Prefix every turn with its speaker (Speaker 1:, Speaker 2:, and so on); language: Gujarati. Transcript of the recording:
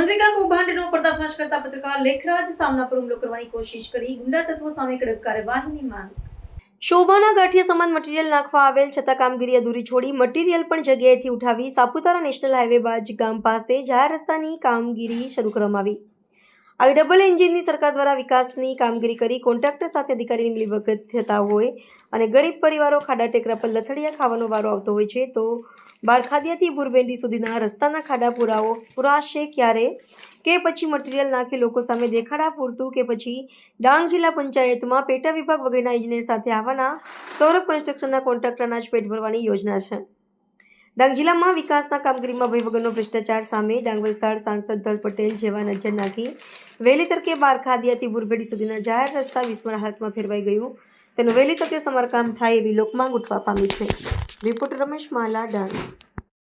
Speaker 1: મંત્રિકા કૌભાંડનો પર્દાફાશ કરતા પત્રકાર લેખરાજ સામના પર કરવાની કોશિશ કરી. ગુંડા તત્વો સામે કડક કાર્યવાહીની માંગ. શોભાના ગાંઠિયા સમાન મટીરીયલ નાખવા આવેલ છતાં કામગીરી અધૂરી છોડી મટીરીયલ પણ જગ્યાએથી ઉઠાવી સાપુતારા નેશનલ હાઈવે બાજ ગામ પાસે જાહેર રસ્તાની કામગીરી શરૂ કરવામાં આવી. આવી ડબલ એન્જિનની સરકાર દ્વારા વિકાસની કામગીરી કરી કોન્ટ્રાક્ટર સાથે અધિકારીની મિલીભગત થતા હોય અને ગરીબ પરિવારો ખાડા ટેકરા પર લથડિયા ખાવાનો વારો આવતો હોય છે, તો બારખાદિયાથી ભૂરબેંડી સુધીના રસ્તાના ખાડા પુરાવો પુરાશે ક્યારે? કે પછી મટીરિયલ નાખી લોકો સામે દેખાડા પૂરતું કે પછી ડાંગ જિલ્લા પંચાયતમાં પેટા વિભાગ વગેરેના ઇજનેર સાથે આવવાના સૌરભ કન્સ્ટ્રક્શનના કોન્ટ્રાક્ટરના જ પેટ ભરવાની યોજના છે? ડાંગ જિલ્લામાં વિકાસના કામગીરીમાં વગરનો ભ્રષ્ટાચાર સામે ડાંગ વલસાડ સાંસદ ધલ પટેલ જેવા નજર નાખી વહેલી તરકે બાર ખાદિયાથી બુરબેડી સુધીના જાહેર રસ્તા વિસ્મરણ હાથમાં ફેરવાઈ ગયું. તેનું વહેલી તકે સમારકામ થાય એવી લોકમાંગ ઉઠવા પામી છે. રિપોર્ટ રમેશ માલા, ડાંગ.